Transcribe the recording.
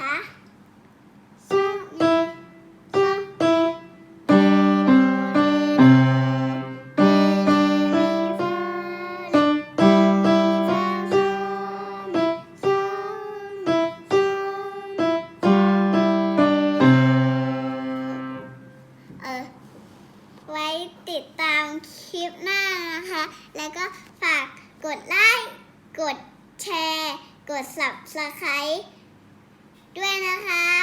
คะซมีโซเออไว้ติดตามคลิปหน้านะคะ แล้วก็ฝากกดไลค์ กดแชร์ กด subscribe ด้วยนะคะ